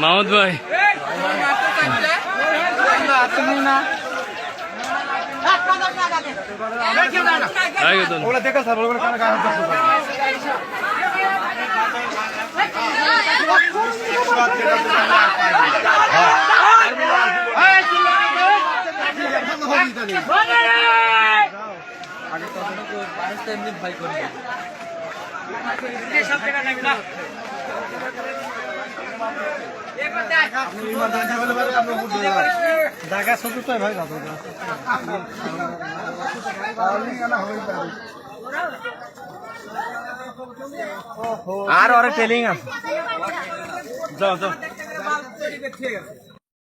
মাহমুদ ভাই। ওগুলা দেখে স্যার ওগুলা কানে ছোট তো ভাই দাদা আর অরে টেলিং আছে। যাও যাও।